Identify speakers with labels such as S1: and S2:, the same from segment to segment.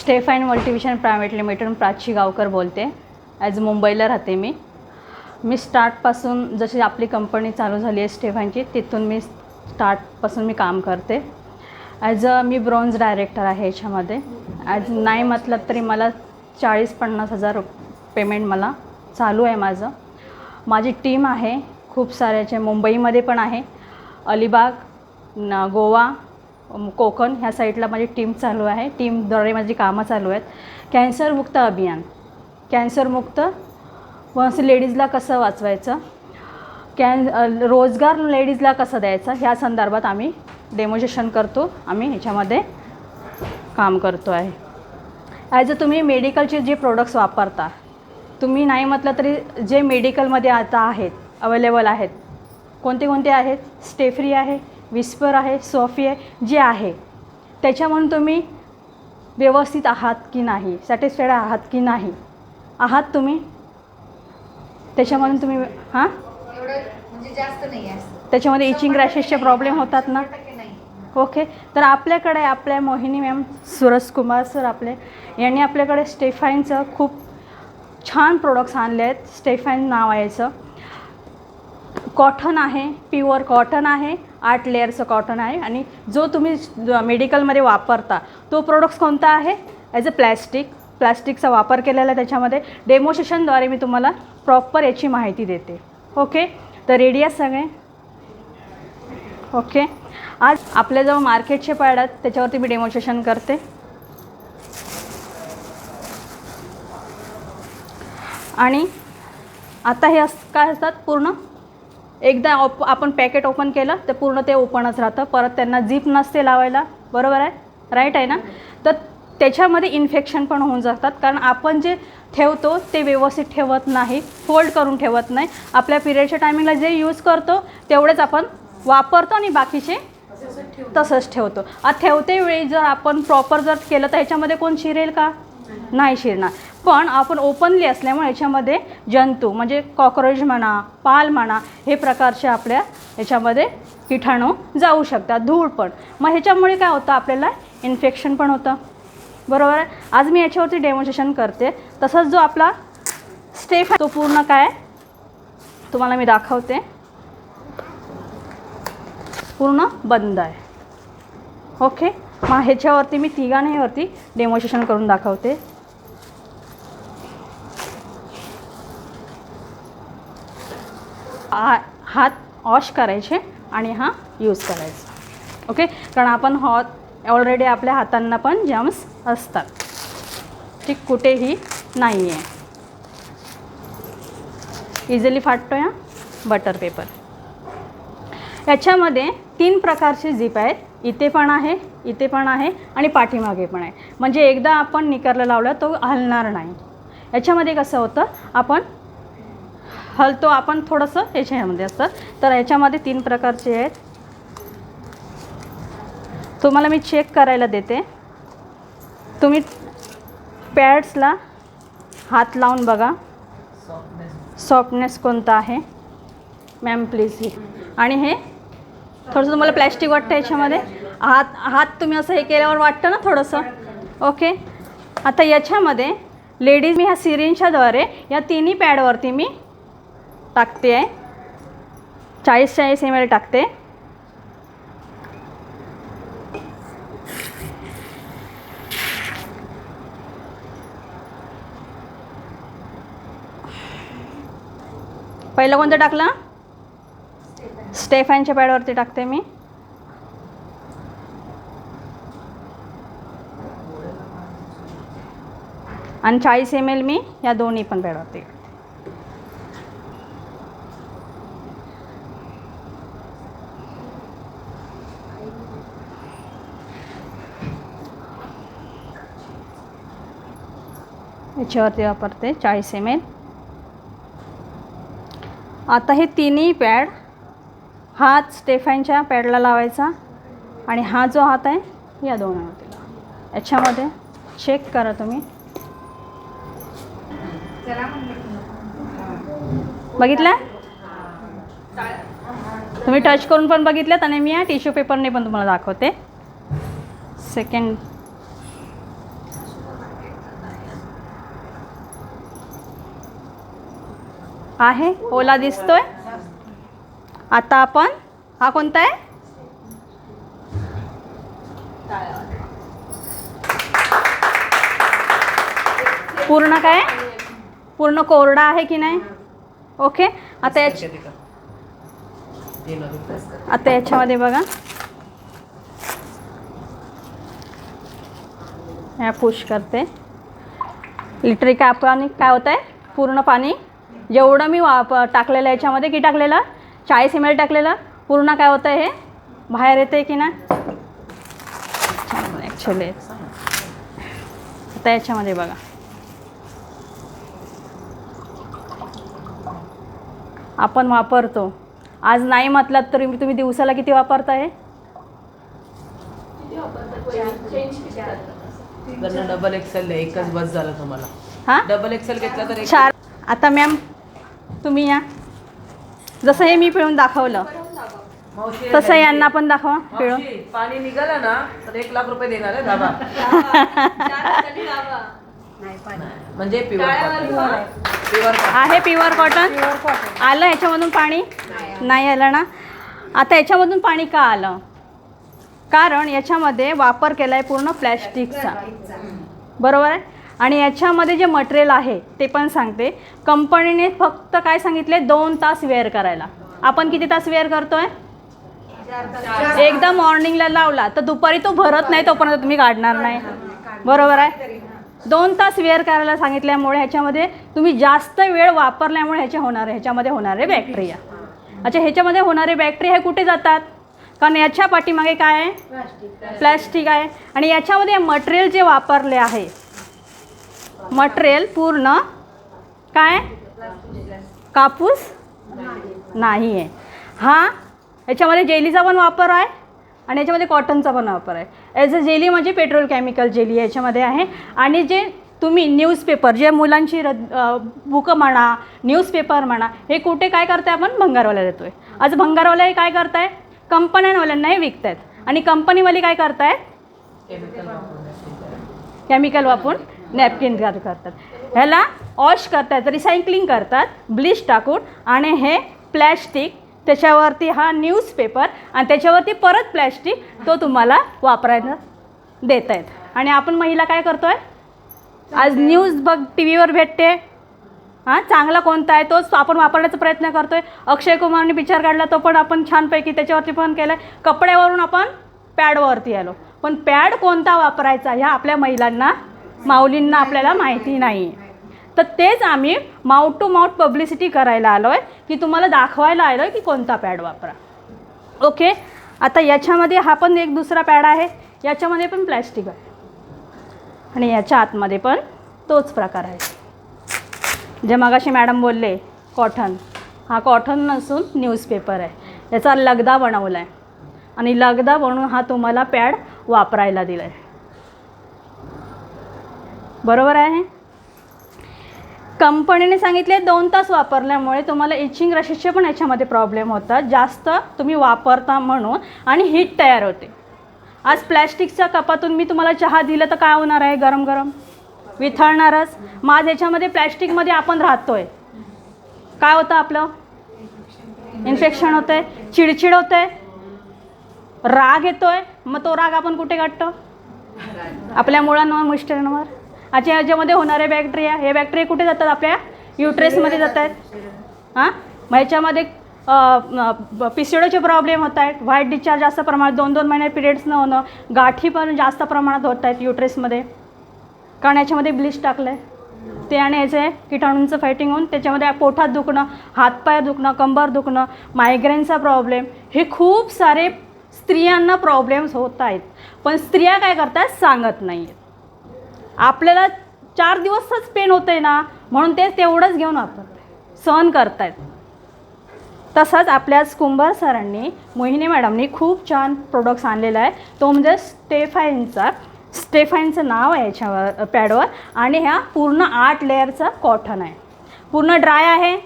S1: Steph and multivision private limited Prachi Gavkar बोलते. As मुंबईला राहते मी. मी स्टार्टपासून जशी आपली कंपनी चालू झाली आहे स्टेफाईनची तिथून मी स्टार्टपासून मी काम करते. ॲज अ मी ब्रॉन्झ डायरेक्टर आहे याच्यामध्ये. ॲज नाही म्हटलं तरी मला चाळीस पन्नास हजार पेमेंट मला चालू आहे माझं. माझी टीम आहे खूप साऱ्याचे मुंबईमध्ये पण आहे. अलिबाग गोवा कोकण ह्या साईडला माझी टीम चालू आहे. टीमद्वारे माझी कामं चालू आहेत. कॅन्सरमुक्त अभियान. कॅन्सरमुक्त वन्स लेडीजला कसं वाचवायचं? कॅन रोजगार लेडीजला कसं द्यायचं? ह्या संदर्भात आम्ही डेमोन्स्ट्रेशन करतो. आम्ही ह्याच्यामध्ये काम करतो आहे. ॲज अ तुम्ही मेडिकलचे जे प्रोडक्ट्स वापरता तुम्ही नाही म्हटलं तरी जे मेडिकलमध्ये आता आहेत अवेलेबल आहेत कोणते कोणते आहेत? स्टेफ्री आहे विस्पर आहे सोफी आहे जे आहे. त्याच्यामधून तुम्ही व्यवस्थित आहात की नाही सॅटिस्फाईड आहात की नाही? आहात तुम्ही? त्याच्यामधून तुम्ही हां?
S2: म्हणजे
S1: त्याच्यामध्ये इचिंग रॅशेसचे प्रॉब्लेम होतात ना? ओके. तर आपल्याकडे आपल्या मोहिनी मॅम सुरज कुमार सर आपले यांनी आपल्याकडे स्टेफाईनचं खूप छान प्रोडक्ट्स आणले आहेत. स्टेफाईन नाव आहे याचं. कॉटन आहे प्युअर कॉटन आहे. आठ लेअरचं कॉटन आहे आणि जो तुम्ही मेडिकलमध्ये वापरता तो प्रोडक्ट्स कोणता आहे? ॲज अ प्लॅस्टिक प्लॅस्टिकचा वापर केलेला आहे त्याच्यामध्ये. डेमोशेशनद्वारे मी तुम्हाला प्रॉपर याची माहिती देते. ओके तर रेडी आहे सगळे? ओके आज आपल्याजवळ मार्केटचे पॅड आहेत त्याच्यावरती मी डेमॉन्स्ट्रेशन करते. आणि आता हे अस काय असतात? पूर्ण एकदा ऑप आपण पॅकेट ओपन केलं तर पूर्ण ते ओपनच राहतं. परत त्यांना झीप नसते लावायला. बरोबर आहे? राईट आहे ना? तर त्याच्यामध्ये इन्फेक्शन पण होऊन जातात. कारण आपण जे ठेवतो ते व्यवस्थित ठेवत नाही. फोल्ड करून ठेवत नाही. आपल्या पिरियडच्या टायमिंगला जे यूज करतो तेवढेच आपण वापरतो आणि बाकीचे तसंच ठेवतो. आता ठेवते वेळी जर आपण प्रॉपर जर केलं तर ह्याच्यामध्ये कोण शिरेल का? नाही शिरणार. पण आपण ओपनली असल्यामुळे याच्यामध्ये जंतू म्हणजे कॉक्रोच म्हणा पाल म्हणा हे प्रकारचे आपल्या याच्यामध्ये किटाणू जाऊ शकतात धूळ पण. मग ह्याच्यामुळे काय होतं? आपल्याला इन्फेक्शन पण होतं. बरोबर आहे? आज मी याच्यावरती डेमॉन्स्ट्रेशन करते. तसंच जो आपला स्टेप तो पूर्ण काय? तुम्हाला मी दाखवते. पूर्ण बंद आहे. ओके मग ह्याच्यावरती मी तिघांनीवरती डेमॉन्स्ट्रेशन करून दाखवते. आ हात वॉश करायचे आणि हा यूज करायचा. ओके कारण आपण हो- हॉ ऑलरेडी आपल्या हातांना पण जम्स असतात. ठीक कुठेही नाही आहे इझिली फाटतो या बटर पेपर याच्यामध्ये तीन प्रकारचे झीप आहेत. इथे पण आहे इथे पण आहे आणि पाठीमागे पण आहे. म्हणजे एकदा आपण निकरला लावला तो हलणार नाही. याच्यामध्ये कसं होतं? आपण हलतो आपण थोडंसं याच्यामध्ये असतं तर याच्यामध्ये तीन प्रकारचे आहेत. तुम्हाला मी चेक करायला देते. तुम्ही पॅड्सला हात लावून बघा. सॉफ्टनेस कोणता आहे? मॅम प्लीज ही. आणि हे थोडंसं तुम्हाला प्लॅस्टिक वाटतं याच्यामध्ये हात हात तुम्ही असं हे केल्यावर वाटतं ना थोडंसं? ओके आता याच्यामध्ये लेडीज मी ह्या सिरिंजच्याद्वारे या तिन्ही पॅडवरती मी टाकते. आहे चाळीस चाळीस एम एल टाकते. पहिलं कोणतं टाकलं? स्टेफॅनच्या पॅडवरती टाकते मी. आणि चाळीस एम एल मी या दोन्ही पण पॅडवरती. याच्यावरती वापरते चाळीस एम एल आता हे तिन्ही पॅड हात स्टेफाईनच्या पॅडला लावायचा आणि हा जो हात आहे या दोनावरती लावा. याच्यामध्ये चेक करा तुम्ही. बघितलं? तुम्ही टच करून पण बघितल्यात आणि मी या टिश्यू पेपरने पण तुम्हाला दाखवते. सेकंड आहे. ओला दिसतोय. आता आपण हा कोणता आहे? पूर्ण काय? पूर्ण कोरडा आहे की नाही? ओके. आता याच आता याच्यामध्ये बघा. ह्या पुश करते. लिटरी काय पाणी काय होत आहे पूर्ण पाणी जेवढं मी वाप टाकलेलं आहे. याच्यामध्ये की टाकलेलं? चाळीस एम एल टाकलेलं. पूर्ण काय होतं हे? बाहेर येते की ना? ॲक्च्युली आता याच्यामध्ये बघा. आपण वापरतो. आज नाही म्हटलात तरी तुम्ही दिवसाला किती वापरताय?
S3: डबल एक्सेल एकच बस झालं तुम्हाला.
S1: हां?
S3: डबल एक्सेल घेतला तर
S1: चार आता मॅम तुम्ही या. जसं हे मी पिळून दाखवलं.
S3: मावशी
S1: तसं यांना पण दाखवा पिळून.
S3: मावशी, पाणी निघालं ना तर एक लाख रुपये देणार आहे दाबा म्हणजे प्युअर प्युअर
S1: आहे. प्युअर कॉटन आलं ह्याच्यामधून पाणी? नाही आलं. ना? आता याच्यामधून पाणी का आलं? कारण याच्यामध्ये वापर केला आहे पूर्ण प्लॅस्टिकचा. बरोबर आहे? आणि याच्यामध्ये जे मटेरियल आहे ते पण सांगते. कंपनीने फक्त काय सांगितले? दोन तास वेअर करायला. आपण किती तास वेअर करतोय? एकदा मॉर्निंगला लावला तर दुपारी तो भरत नाही तोपर्यंत तुम्ही काढणार नाही. बरोबर आहे? दोन तास वेअर करायला सांगितल्यामुळे ह्याच्यामध्ये तुम्ही जास्त वेळ वापरल्यामुळे ह्याच्या होणारे ह्याच्यामध्ये होणारे बॅक्टेरिया अच्छा ह्याच्यामध्ये होणारे बॅक्टेरिया हे कुठे जातात? कारण याच्या पाठीमागे काय आहे? प्लॅस्टिक आहे. आणि याच्यामध्ये मटेरियल जे वापरले आहे मटेरियल पूर्ण. काय? कापूस? नाही आहे हा याच्यामध्ये जेलीचा पण वापर आहे आणि याच्यामध्ये कॉटनचा पण वापर आहे. ॲज अ जेली म्हणजे पेट्रोल केमिकल जेली याच्यामध्ये आहे. आणि जे तुम्ही न्यूजपेपर जे मुलांची र बुकं म्हणा न्यूजपेपर म्हणा हे कुठे काय करताय आपण? भंगारवाला देतोय. आज भंगारवाला हे काय करताय? कंपन्यांवाल्यांना हे विकतायत. आणि कंपनीवाले काय करतायत? केमिकल वापरून. नॅपकिन तयार करतात. ह्याला वॉश करतात रिसायकलिंग करतात ब्लीच टाकून. आणि हे प्लॅस्टिक त्याच्यावरती हा न्यूजपेपर आणि त्याच्यावरती परत प्लॅस्टिक तो तुम्हाला वापरायला देत आहेत आणि आपण महिला काय करतो आहे आज न्यूज बघ टी व्हीवर भेटते. हां चांगला कोणता आहे तोच आपण वापरण्याचा प्रयत्न करतो आहे अक्षय कुमारने पिक्चर काढला तो पण आपण छानपैकी त्याच्यावरती पण केलं आहे कपड्यावरून आपण पॅडवरती आलो. पण पॅड कोणता वापरायचा ह्या आपल्या महिलांना माऊलींना आपल्याला माहिती नाही. तर तेच आम्ही माउथ टू माउथ पब्लिसिटी करायला आलो आहे की तुम्हाला दाखवायला आलो आहे की कोणता पॅड वापरा. ओके आता याच्यामध्ये हा पण एक दुसरा पॅड आहे. याच्यामध्ये पण प्लॅस्टिक आहे. आणि याच्या आतमध्ये पण तोच प्रकार आहे. जे मगाशी मॅडम बोलले कॉटन हा कॉटन नसून न्यूजपेपर आहे. याचा लगदा बनवला आहे आणि लगदा बनवून हा तुम्हाला पॅड वापरायला दिला आहे बरोबर आहे? कंपनीने सांगितले दोन तास वापरल्यामुळे तुम्हाला इचिंग रशेसचे पण याच्यामध्ये प्रॉब्लेम होतात. जास्त तुम्ही वापरता म्हणून आणि हीट तयार होते. आज प्लॅस्टिकच्या कपातून मी तुम्हाला चहा दिलं तर काय होणार आहे? गरम गरम विथळणारच. मग आज याच्यामध्ये प्लॅस्टिकमध्ये आपण राहतोय. काय होतं आपलं? इन्फेक्शन होतं आहे चिडचिड होतं आहे राग येतोय. मग तो राग आपण कुठे काढतो आपल्या मुलांवर मिस्टरांवर अच्छा याच्यामध्ये होणारे बॅक्टेरिया हे बॅक्टेरिया कुठे जातात आपल्या? युट्रेसमध्ये जात आहेत हां? मग ह्याच्यामध्ये पिसिडोचे प्रॉब्लेम होत आहेत. व्हाईट डिस्चार्ज जास्त प्रमाणात दोन दोन महिने पिरियड्स न होणं गाठी पण जास्त प्रमाणात होत आहेत युट्रेसमध्ये कारण याच्यामध्ये ब्लीच टाकलं आहे ते आणि याचे किटाणूंचं फायटिंग होऊन त्याच्यामध्ये पोटात दुखणं हातपाय दुखणं कंबर दुखणं मायग्रेनचा प्रॉब्लेम हे खूप सारे स्त्रियांना प्रॉब्लेम्स होत आहेत. पण स्त्रिया काय करतात? सांगत नाही आहेत आपल्याला चार दिवसच पेन होतं आहे ना म्हणून ते तेवढंच घेऊन वापरते सहन करतायत. तसंच आपल्या कुंभार सरांनी मोहिनी मॅडमनी खूप छान प्रोडक्ट्स आणलेला आहे. तो म्हणजे स्टेफाईनचा स्टेफाईनचं नाव आहे याच्यावर पॅडवर आणि ह्या पूर्ण आठ लेअरचा कॉटन आहे. पूर्ण ड्राय आहे.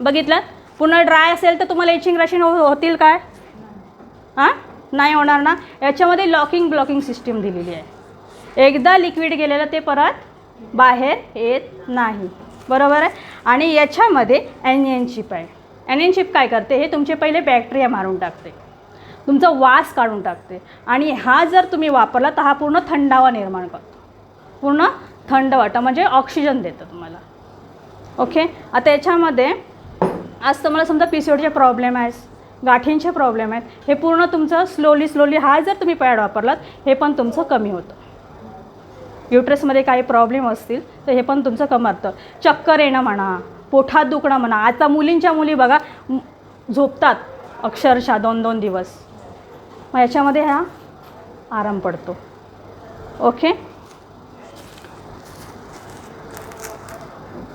S1: बघितलं? पूर्ण ड्राय असेल तर तुम्हाला इचिंग रशिंग हो होतील काय? हां नाही होणार ना? याच्यामध्ये लॉकिंग ब्लॉकिंग सिस्टीम दिलेली आहे. एकदा लिक्विड गेलेलं ते परत बाहेर येत नाही. बरोबर आहे? आणि याच्यामध्ये ॲनियन चिप आहे. ॲनियन चिप काय करते? हे तुमचे पहिले बॅक्टेरिया मारून टाकते. तुमचा वास काढून टाकते. आणि हा जर तुम्ही वापरला तर हा पूर्ण थंडावा निर्माण करतो. पूर्ण थंड वाटतं. म्हणजे ऑक्सिजन देतं तुम्हाला. ओके आता याच्यामध्ये आज तुम्हाला समजा पी सी ओडीचे प्रॉब्लेम आहेत गाठींचे प्रॉब्लेम आहेत. हे पूर्ण तुमचं स्लोली स्लोली हा जर तुम्ही पॅड वापरलात हे पण तुमचं कमी होतं. युट्रसमध्ये काही प्रॉब्लेम असतील तर हे पण तुमचं कमरतं. चक्कर येणं म्हणा पोठात दुखणं म्हणा आता मुलींच्या मुली बघा झोपतात अक्षरशः दोन दोन दिवस. मग याच्यामध्ये हा आराम पडतो. ओके?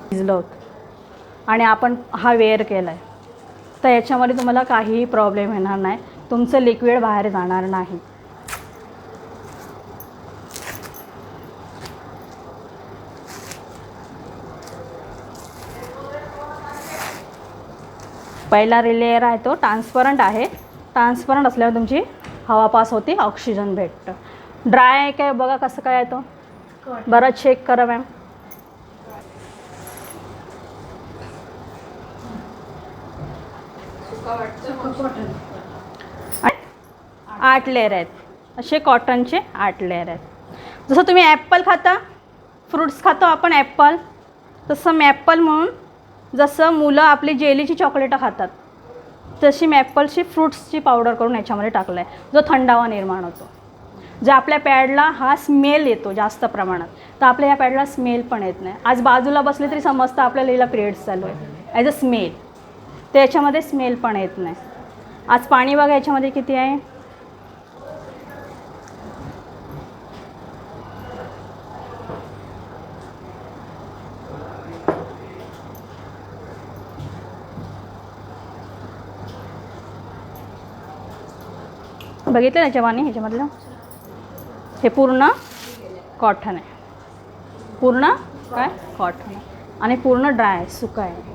S1: भिजलं होतं आणि आपण हा वेअर केला आहे तर याच्यामध्ये तुम्हाला काहीही प्रॉब्लेम येणार नाही. तुमचं लिक्विड बाहेर जाणार नाही. पहिला लेअर आहे तो ट्रान्सपरंट आहे. ट्रान्सपरंट असल्यावर तुमची हवा पास होते. ऑक्सिजन भेटतं. ड्राय आहे काय? बघा कसं काय आहे तो. बरं चेक करा मॅम आठ- आठ लेअर आहेत. असे कॉटनचे आठ लेअर आहेत. जसं तुम्ही ॲप्पल खाता फ्रुट्स खातो आपण ॲप्पल तसं मॅप्पल म्हणून जसं मुलं आपली जेलीची चॉकलेटं खातात तशी मॅप्पलची फ्रुट्सची पावडर करून याच्यामध्ये टाकलं आहे जो थंडावा निर्माण होतो. जो आपल्या पॅडला हा स्मेल येतो जास्त प्रमाणात. तर आपल्या ह्या पॅडला स्मेल पण येत नाही. आज बाजूला बसले तरी समजतं आपल्याला हिला पिरियड्स चालू आहे. ॲज अ स्मेल तर याच्यामध्ये स्मेल पण येत नाही. आज पाणी बघा याच्यामध्ये किती आहे? बघितलं त्याच्यावानी ह्याच्यामधलं? हे पूर्ण कॉटन आहे. पूर्ण काय? कॉटन आहे. आणि पूर्ण ड्राय आहे सुकं आहे.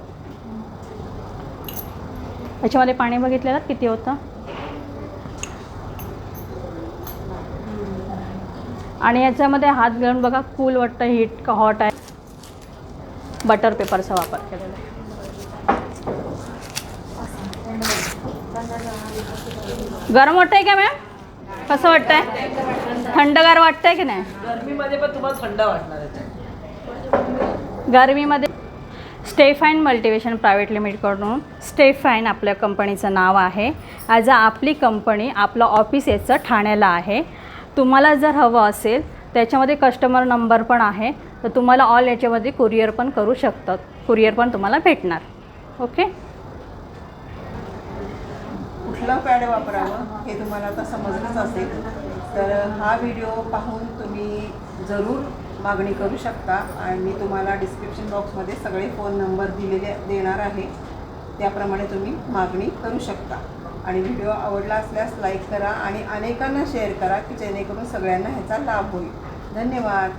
S1: याच्यामध्ये पाणी बघितलेलं? किती होतं? आणि याच्यामध्ये हात घालून बघा कूल वाटतं हीट का हॉट आहे बटर पेपरचा वापर केलेला आहे. गरम वाटतंय का मॅम? कसं वाटतंय? थंडगार वाटतंय की नाही?
S3: गरमीमध्ये पण तुम्हाला थंड वाटणार आहे.
S1: गरमीमध्ये स्टेफाईन मल्टिवेशन प्रायव्हेट लिमिटेडकडून स्टेफाईन आपल्या कंपनीचं नाव आहे. ॲज अ आपली कंपनी आपलं ऑफिस याचं ठाण्याला आहे. तुम्हाला जर हवं असेल त्याच्यामध्ये कस्टमर नंबर पण आहे तर तुम्हाला ऑल याच्यामध्ये कुरिअर पण करू शकतात. कुरिअर पण तुम्हाला भेटणार. ओके
S4: पॅड वापरावं हे तुम्हाला आता समजलंच असेल. तर हा व्हिडिओ पाहून तुम्ही जरूर मागणी करू शकता आणि मी तुम्हाला डिस्क्रिप्शन बॉक्समध्ये सगळे फोन नंबर दिलेले देणार आहे. त्याप्रमाणे तुम्ही मागणी करू शकता. आणि व्हिडिओ आवडला असल्यास लाईक करा आणि अनेकांना शेअर करा की जेणेकरून सगळ्यांना ह्याचा लाभ होईल. धन्यवाद.